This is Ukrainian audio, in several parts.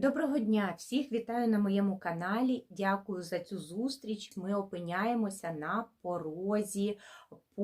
Доброго дня! Всіх вітаю на моєму каналі. Дякую за цю зустріч. Ми опиняємося на порозі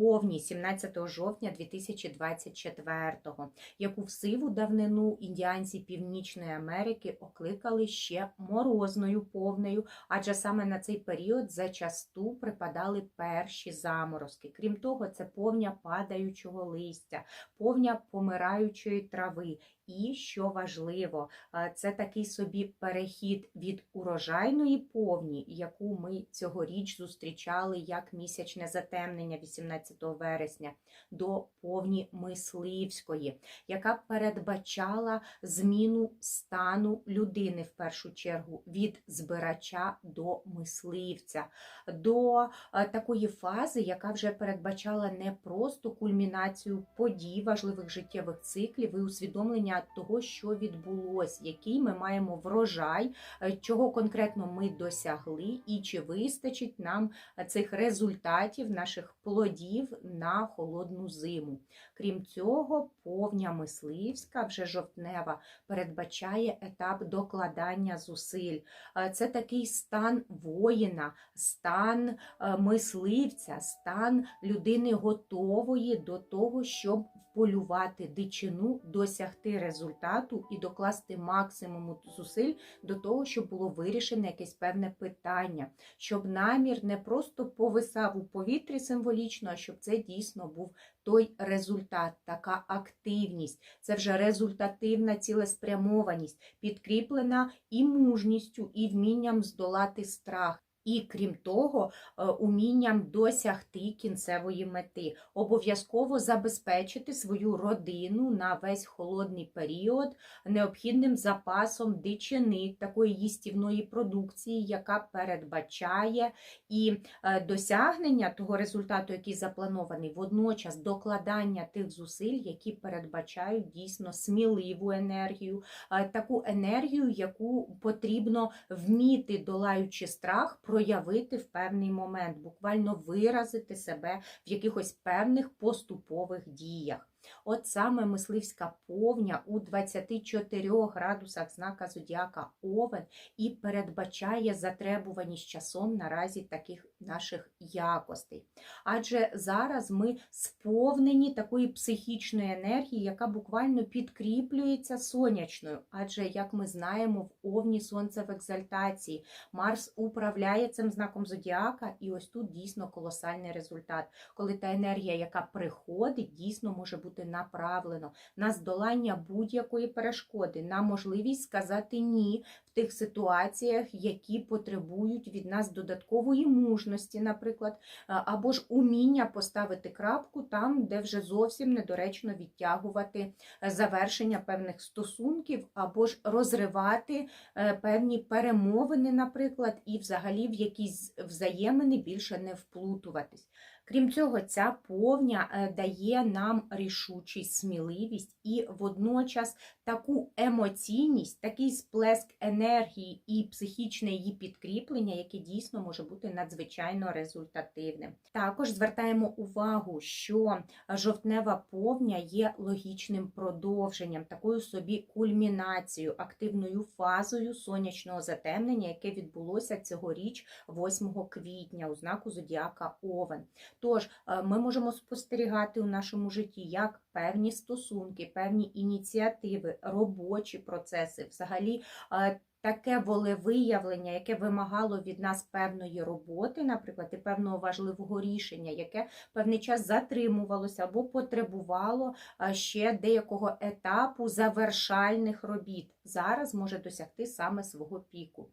повні 17 жовтня 2024-го, яку в сиву давнину індіанці Північної Америки окликали ще морозною повнею, адже саме на цей період зачасту припадали перші заморозки. Крім того, це повня падаючого листя, повня помираючої трави. І що важливо, е, це такий собі перехід від урожайної повні, яку ми цьогоріч зустрічали як місячне затемнення 18 вересня, до повні мисливської, яка передбачала зміну стану людини в першу чергу від збирача до мисливця, до е, такої фази, яка вже передбачала не просто кульмінацію подій важливих життєвих циклів і усвідомлення того, що відбулось, який ми маємо врожай, е, чого конкретно ми досягли, і чи вистачить нам цих результатів, наших плодів на холодну зиму. Крім цього, повня мисливська, вже жовтнева, передбачає етап докладання зусиль. Е, Це такий стан воїна, стан е, мисливця, стан людини готової до того, щоб вполювати дичину, досягти результату і докласти максимум зусиль до того, щоб було вирішене якесь певне питання, щоб намір не просто повисав у повітрі символічно, а щоб це дійсно був той результат, така активність, це вже результативна цілеспрямованість, підкріплена і мужністю, і вмінням здолати страх. І крім того, е, умінням досягти кінцевої мети, обов'язково забезпечити свою родину на весь холодний період необхідним запасом дичини, такої їстівної продукції, яка передбачає і е, досягнення того результату, який запланований, водночас докладання тих зусиль, які передбачають дійсно сміливу енергію, е, таку енергію, яку потрібно вміти, долаючи страх, проявити в певний момент, буквально виразити себе в якихось певних поступових діях. От саме мисливська повня у 24 градусах знака зодіака Овен і передбачає затребуваність часом наразі таких наших якостей. Адже зараз ми сповнені такої психічної енергії, яка буквально підкріплюється сонячною. Адже, як ми знаємо, в Овні сонце в екзальтації, Марс управляє цим знаком зодіака, і ось тут дійсно колосальний результат, коли та енергія, яка приходить, дійсно може бути направлено на здолання будь-якої перешкоди, на можливість сказати ні в тих ситуаціях, які потребують від нас додаткової мужності, наприклад, або ж уміння поставити крапку там, де вже зовсім недоречно відтягувати завершення певних стосунків, або ж розривати е, певні перемовини, наприклад, і взагалі в якісь взаємини більше не вплутуватись. Крім цього, ця повня е, дає нам рішучість, сміливість і водночас таку емоційність, такий сплеск енергії і психічне її підкріплення, яке дійсно може бути надзвичайно результативним. Також звертаємо увагу, що жовтнева повня є логічним продовженням, такою собі кульмінацією, активною фазою сонячного затемнення, яке відбулося цьогоріч 8 квітня у знаку Зодіака Овен. Тож е, ми можемо спостерігати у нашому житті як певні стосунки, певні ініціативи, робочі процеси, взагалі е, таке волевиявлення, яке вимагало від нас певної роботи, наприклад, і певного важливого рішення, яке певний час затримувалося або потребувало е, ще деякого етапу завершальних робіт. Зараз може досягти саме свого піку.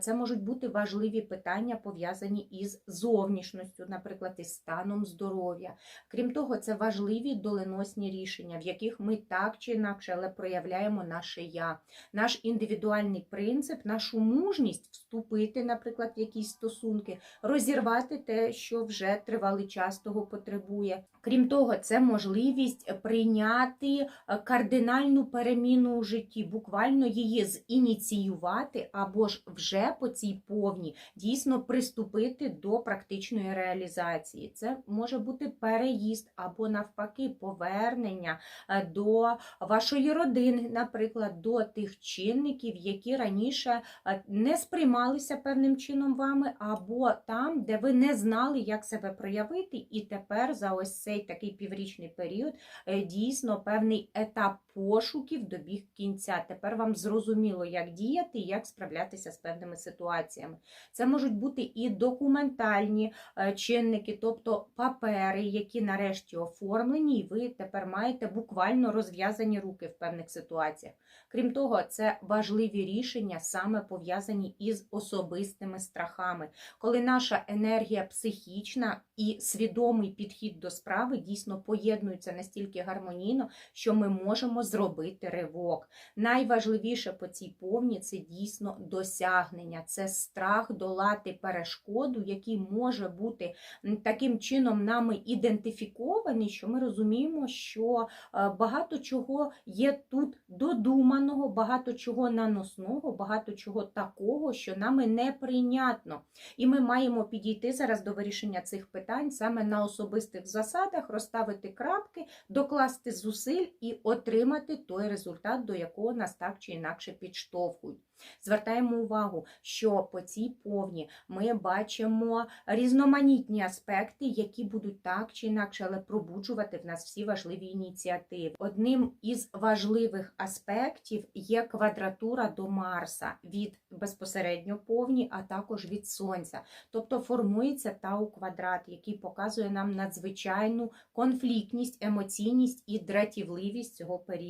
Це можуть бути важливі питання, пов'язані із зовнішністю, наприклад, із станом здоров'я. Крім того, це важливі доленосні рішення, в яких ми так чи інакше але проявляємо наше я, наш індивідуальний принцип, нашу мужність вступити, наприклад, в якісь стосунки, розірвати те, що вже тривалий час того потребує. Крім того, це можливість прийняти е, кардинальну переміну у житті, буквально її зініціювати, або ж вже по цій повні дійсно приступити до практичної реалізації. Це може бути переїзд або навпаки повернення е, до вашої родини, наприклад, до тих чинників, які раніше е, не сприймалися певним чином вами, або там, де ви не знали, як себе проявити, і тепер за ось цей такий піврічний період е, дійсно певний етап пошуків добіг кінця. Тепер вам зрозуміло, як діяти і як справлятися з певними ситуаціями. Це можуть бути і документальні е, чинники, тобто папери, які нарешті оформлені, і ви тепер маєте буквально розв'язані руки в певних ситуаціях. Крім того, це важливі рішення, саме пов'язані із особистими страхами, коли наша енергія психічна і свідомий підхід до справи дійсно поєднуються настільки гармонійно, що ми можемо зробити ривок. Найважливіше по цій повні це дійсно досягнення, це страх долати перешкоду, який може бути таким чином нами ідентифікований, що ми розуміємо, що е, багато чого є тут додуманого, багато чого наносного, багато чого такого, що нами неприйнятно. І ми маємо підійти зараз до вирішення цих питань саме на особистих засадах, розставити крапки, докласти зусиль і отримати той результат, до якого нас так чи інакше підштовхують. Звертаємо увагу, що по цій повні ми бачимо різноманітні аспекти, які будуть так чи інакше, але пробуджувати в нас всі важливі ініціативи. Одним із важливих аспектів є квадратура до Марса від безпосередньо повні, а також від Сонця. Тобто формується тау квадрат, який показує нам надзвичайну конфліктність, емоційність і дратівливість цього періоду.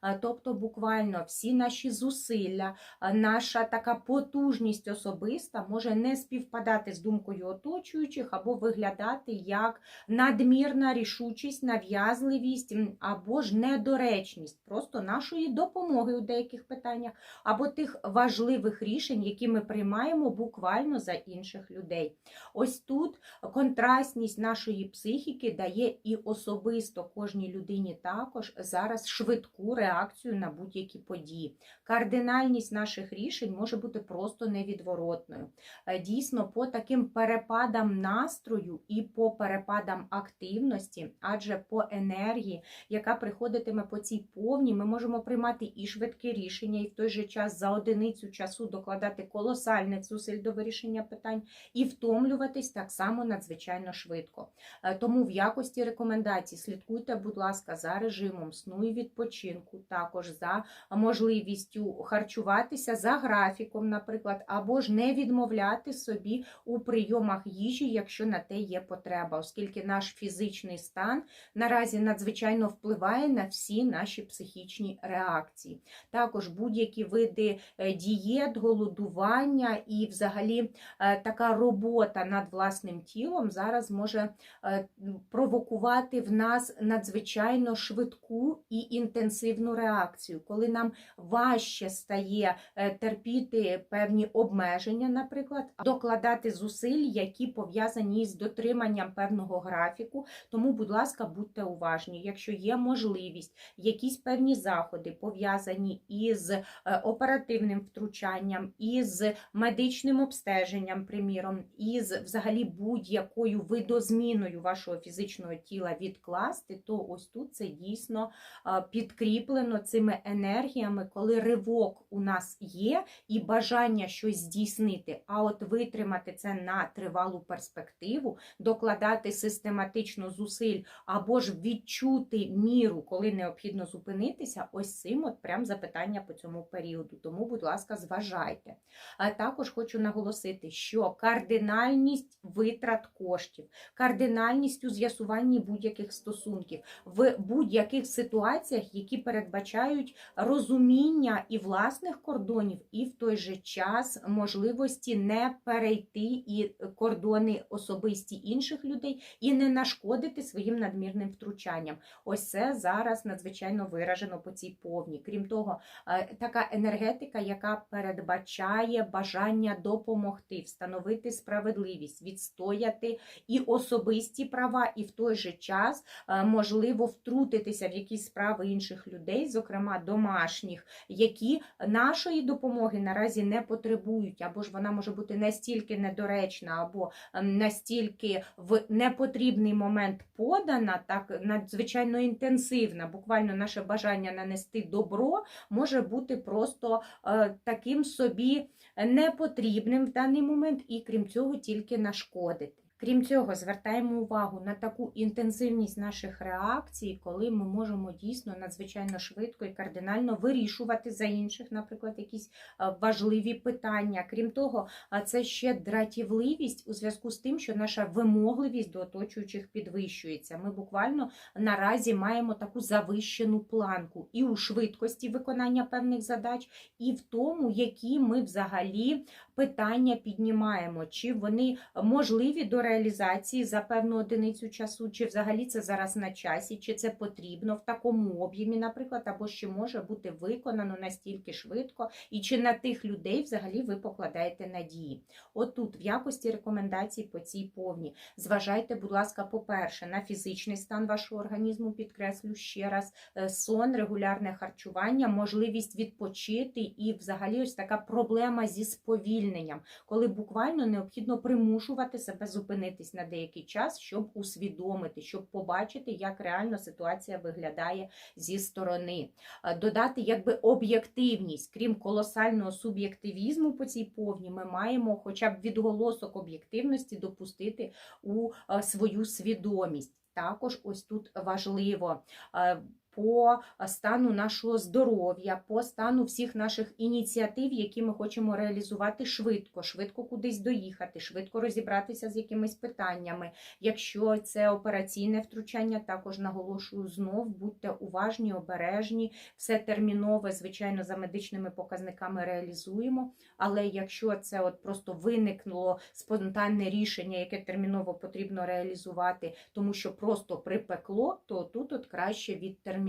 А, Тобто, буквально всі наші зусилля, наша така потужність особиста може не співпадати з думкою оточуючих або виглядати як надмірна рішучість, нав'язливість або ж недоречність просто нашої допомоги у деяких питаннях, або тих важливих рішень, які ми приймаємо буквально за інших людей. Ось тут контрастність нашої психіки дає і особисто кожній людині також зараз швидку реакцію на будь-які події. Кардинальність наших рішень може бути просто невідворотною. Е, Дійсно, по таким перепадам настрою і по перепадам активності, адже по енергії, яка приходитиме по цій повні, ми можемо приймати і швидкі рішення, і в той же час за одиницю часу докладати колосальних зусиль до вирішення питань, і втомлюватись так само надзвичайно швидко. Е, Тому в якості рекомендацій слідкуйте, будь ласка, за режимом сну і відпочинку, також за можливістю харчуватися за графіком, наприклад, або ж не відмовляти собі у прийомах їжі, якщо на те є потреба, оскільки наш фізичний стан наразі надзвичайно впливає на всі наші психічні реакції. Також будь-які види е, дієт, голодування і, взагалі, е, така робота над власним тілом зараз може е, провокувати в нас надзвичайно швидку і інтенсивну реакцію, коли нам важче стає е, терпіти певні обмеження, наприклад, докладати зусиль, які пов'язані з дотриманням певного графіку. Тому, будь ласка, будьте уважні, якщо є можливість, якісь певні заходи пов'язані із е, оперативним втручанням, із медичним обстеженням, приміром, із взагалі будь-якою видозміною вашого фізичного тіла відкласти, то ось тут це дійсно е, підкріплено цими енергіями, коли ривок у нас є і бажання щось здійснити, а от витримати це на тривалу перспективу, докладати систематично зусиль або ж відчути міру, коли необхідно зупинитися, ось цим от прям запитання по цьому періоду. Тому, будь ласка, зважайте. А також хочу наголосити, що кардинальність витрат коштів, кардинальність у з'ясуванні будь-яких стосунків в будь-яких ситуаціях, які передбачають розуміння і власних кордонів, і в той же час можливості не перейти і кордони особисті інших людей, і не нашкодити своїм надмірним втручанням. Ось це зараз надзвичайно виражено по цій повні. Крім того, е, така енергетика, яка передбачає бажання допомогти, встановити справедливість, відстояти і особисті права, і в той же час е, можливо втрутитися в якісь справи інших людей, зокрема домашніх, які нашої допомоги наразі не потребують, або ж вона може бути настільки недоречна, або ем, настільки в непотрібний момент подана, так надзвичайно інтенсивна. Буквально наше бажання нанести добро може бути просто е, таким собі непотрібним в даний момент, і крім цього, тільки нашкодити. Крім цього, звертаємо увагу на таку інтенсивність наших реакцій, коли ми можемо дійсно надзвичайно швидко і кардинально вирішувати за інших, наприклад, якісь е, важливі питання. Крім того, це ще дратівливість у зв'язку з тим, що наша вимогливість до оточуючих підвищується. Ми буквально наразі маємо таку завищену планку і у швидкості виконання певних задач, і в тому, які ми взагалі питання піднімаємо, чи вони можливі до реалізації за певну одиницю часу, чи взагалі це зараз на часі, чи це потрібно в такому об'ємі, наприклад, або ще може бути виконано настільки швидко, і чи на тих людей взагалі ви покладаєте надії. Отут, в якості рекомендацій по цій повні, зважайте, будь ласка, по-перше, на фізичний стан вашого організму, підкреслю ще раз, е, сон, регулярне харчування, можливість відпочити і взагалі ось така проблема зі сповільненням, коли буквально необхідно примушувати себе зупинитись на деякий час, щоб усвідомити, щоб побачити, як реально ситуація виглядає зі сторони. Е, Додати якби об'єктивність, крім колосального суб'єктивізму по цій повні, ми маємо хоча б відголосок об'єктивності допустити у е, свою свідомість. Також ось тут важливо е, по стану нашого здоров'я, по стану всіх наших ініціатив, які ми хочемо реалізувати швидко, швидко кудись доїхати, швидко розібратися з якимись питаннями. Якщо це операційне втручання, також наголошую знов, будьте уважні, обережні, все термінове, звичайно, за медичними показниками реалізуємо. Але якщо це от просто виникнуло спонтанне рішення, яке терміново потрібно реалізувати, тому що просто припекло, то тут от краще відтермінувати.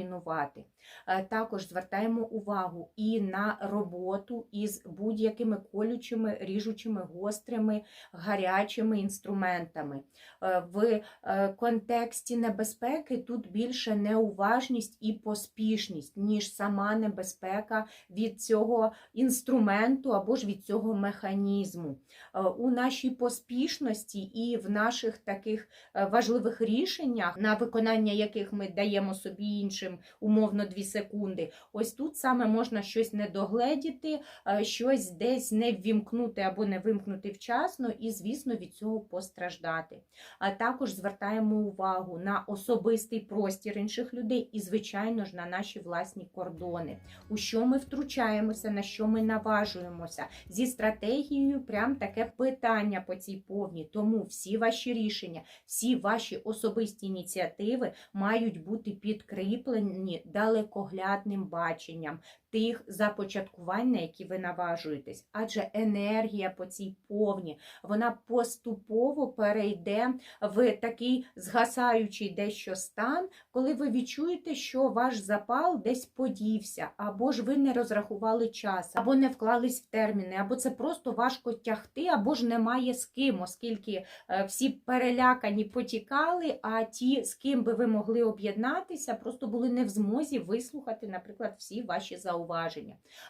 Е, Також звертаємо увагу і на роботу із будь-якими колючими, ріжучими, гострими, гарячими інструментами. Е, В е, контексті небезпеки тут більше неуважність і поспішність, ніж сама небезпека від цього інструменту або ж від цього механізму. У нашій поспішності і в наших таких важливих рішеннях, на виконання яких ми даємо собі іншим умовно 2 секунди, ось тут саме можна щось не догледіти, е, щось десь не ввімкнути або не вимкнути вчасно, і, звісно, від цього постраждати. А також звертаємо увагу на особистий простір інших людей і, звичайно ж, на наші власні кордони, у що ми втручаємося, на що ми наважуємося. Зі стратегією прям таке питання по цій повні. Тому всі ваші рішення, всі ваші особисті ініціативи мають бути підкріплені далекоглядним баченням тих започаткувань, на які ви наважуєтесь. Адже енергія по цій повні, вона поступово перейде в такий згасаючий дещо стан, коли ви відчуєте, що ваш запал десь подівся, або ж ви не розрахували час, або не вклались в терміни, або це просто важко тягти, або ж немає з ким, оскільки е, всі перелякані потікали, а ті, з ким би ви могли об'єднатися, просто були не в змозі вислухати, наприклад, всі ваші зауваження.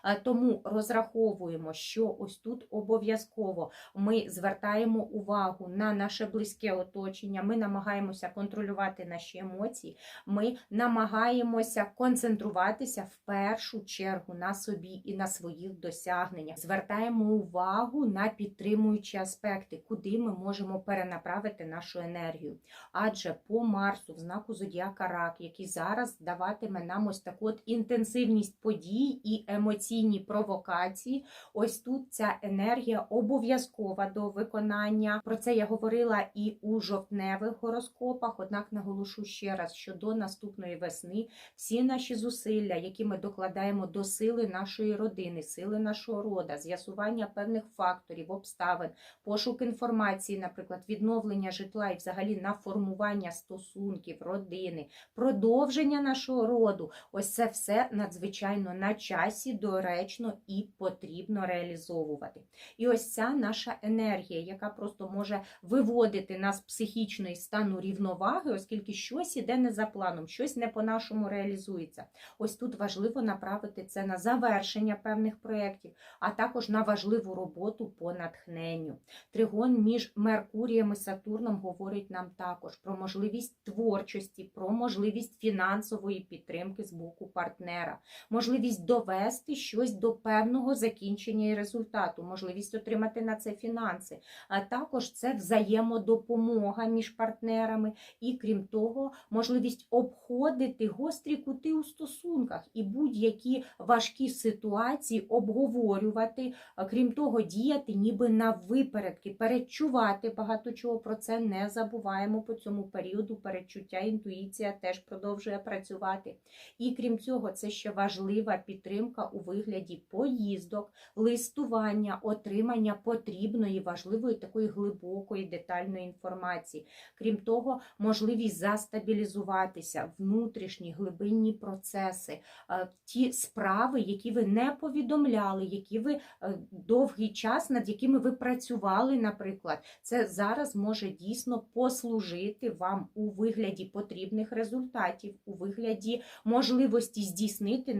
А Тому розраховуємо, що ось тут обов'язково ми звертаємо увагу на наше близьке оточення, ми намагаємося контролювати наші емоції, ми намагаємося концентруватися в першу чергу на собі і на своїх досягненнях. Звертаємо увагу на підтримуючі аспекти, куди ми можемо перенаправити нашу енергію. Адже по Марсу, в знаку Зодіака Рак, який зараз даватиме нам ось таку от інтенсивність подій і емоційні провокації, ось тут ця енергія обов'язкова до виконання. Про це я говорила і у жовтневих гороскопах. Однак наголошу ще раз, що до наступної весни всі наші зусилля, які ми докладаємо до сили нашої родини, сили нашого рода, з'ясування певних факторів, обставин, пошук інформації, наприклад, відновлення житла і взагалі на формування стосунків, родини, продовження нашого роду, ось це все надзвичайно на часі, доречно і потрібно реалізовувати. І ось ця наша енергія, яка просто може виводити нас з психічної стану рівноваги, оскільки щось іде не за планом, щось не по-нашому реалізується. Ось тут важливо направити це на завершення певних проєктів, а також на важливу роботу по натхненню. Тригон між Меркурієм і Сатурном говорить нам також про можливість творчості, про можливість фінансової підтримки з боку партнера, можливість довести щось до певного закінчення і результату, можливість отримати на це фінанси. А також це взаємодопомога між партнерами, і крім того, можливість обходити гострі кути у стосунках і будь-які важкі ситуації обговорювати, крім того, діяти ніби на випередки, передчувати багато чого про це не забуваємо по цьому періоду. Передчуття, інтуїція теж продовжує працювати. І крім цього, це ще важлива підтримка у вигляді поїздок, листування, отримання потрібної, важливої такої глибокої детальної інформації. Крім того, можливість застабілізуватися, внутрішні глибинні процеси, е, ті справи, які ви не повідомляли, які ви е, довгий час, над якими ви працювали, наприклад, це зараз може дійсно послужити вам у вигляді потрібних результатів, у вигляді можливості здійснити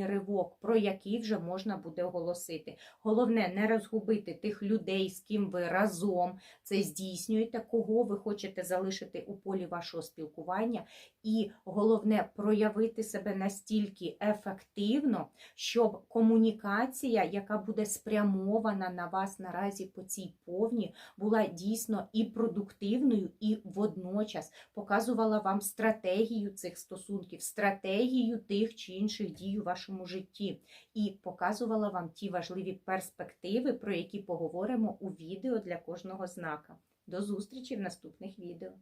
необхідний ривок, про який вже можна буде оголосити. Головне не розгубити тих людей, з ким ви разом це здійснюєте, кого ви хочете залишити у полі вашого спілкування, і головне проявити себе настільки ефективно, щоб комунікація, яка буде спрямована на вас наразі по цій повні, була дійсно і продуктивною, і водночас показувала вам стратегію цих стосунків, стратегію тих чи інших дій у вашому житті, і показувала вам ті важливі перспективи, про які поговоримо у відео для кожного знака. До зустрічі в наступних відео.